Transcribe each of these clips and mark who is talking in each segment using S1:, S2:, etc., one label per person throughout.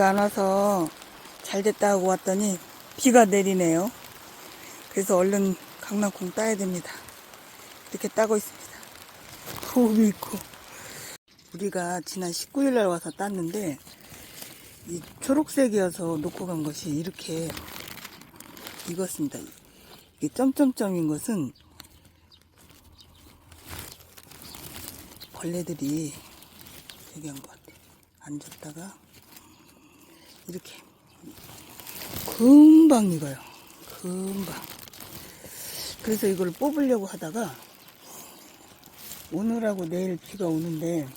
S1: 안 와서 잘 됐다 하고 왔더니 비가 내리네요. 그래서 얼른 강낭콩 따야 됩니다. 이렇게 따고 있습니다. 호흡이 있고. 우리가 지난 19일 날 와서 땄는데 이 초록색이어서 놓고 간 것이 이렇게 익었습니다. 이 점점점인 것은 벌레들이 되게 한것 같아요. 앉았다가 이렇게 금방 익어요. 금방. 그래서 이걸 뽑으려고 하다가 오늘하고 내일 비가 오는데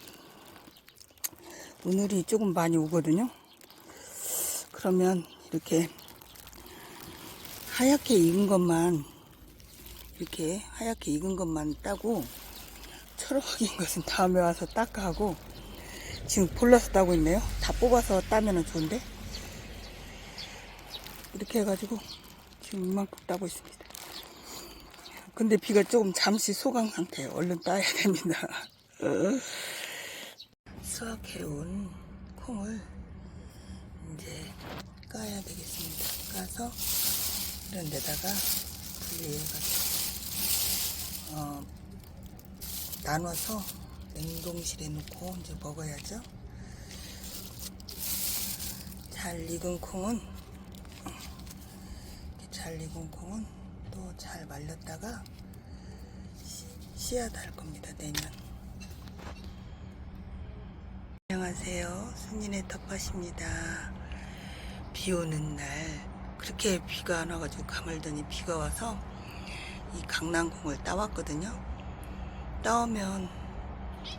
S1: 오늘이 조금 많이 오거든요. 그러면 이렇게 하얗게 익은 것만 이렇게 하얗게 익은 것만 따고 초록인 것은 다음에 와서 닦아 하고 지금 골라서 따고 있네요. 다 뽑아서 따면 좋은데 이렇게 해가지고 지금 이만큼 따고 있습니다. 근데 비가 조금 잠시 소강 상태예요. 얼른 따야 됩니다. 수확해온 콩을 이제 까야 되겠습니다. 까서 이런 데다가 분리해가지고 어, 나눠서 냉동실에 놓고 이제 먹어야죠. 잘 익은 콩은 이렇게 잘 익은 콩은 또 잘 말렸다가 씨- 씨앗 할 겁니다. 내년. 안녕하세요. 순진의 텃밭입니다. 비 오는 날 그렇게 비가 안 와가지고 가물더니 비가 와서 이 강낭콩을 따왔거든요. 따오면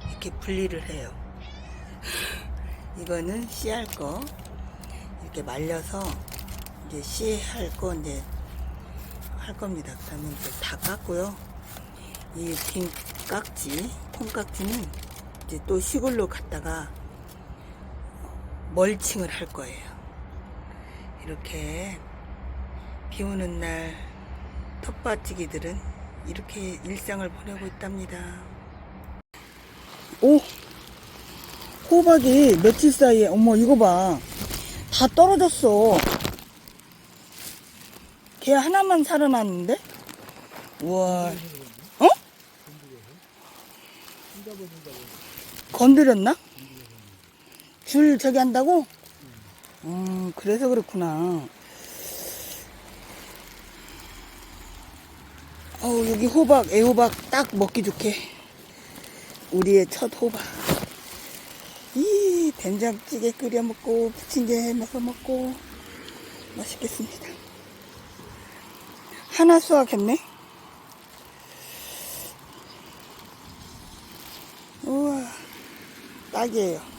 S1: 이렇게 분리를 해요. 이거는 씨할 거 이렇게 말려서 이제 씨할 거 이제 할 겁니다. 그러면 이제 다 깎고요. 이 빈 깍지, 콩깍지는 이제 또 시골로 갔다가 멀칭을 할 거예요. 이렇게 비 오는 날 텃밭지기들은 이렇게 일상을 보내고 있답니다. 오! 호박이 며칠 사이에, 어머, 이거 봐. 다 떨어졌어. 걔 하나만 살아났는데? 우와. 어? 건드렸나? 줄 저기 한다고? 음, 그래서 그렇구나. 어우, 여기 호박, 애호박 딱 먹기 좋게. 우리의 첫 호박. 이 된장찌개 끓여 먹고, 부침개 해 넣어서 먹고, 맛있겠습니다. 하나 수확했네? 우와, 딱이에요.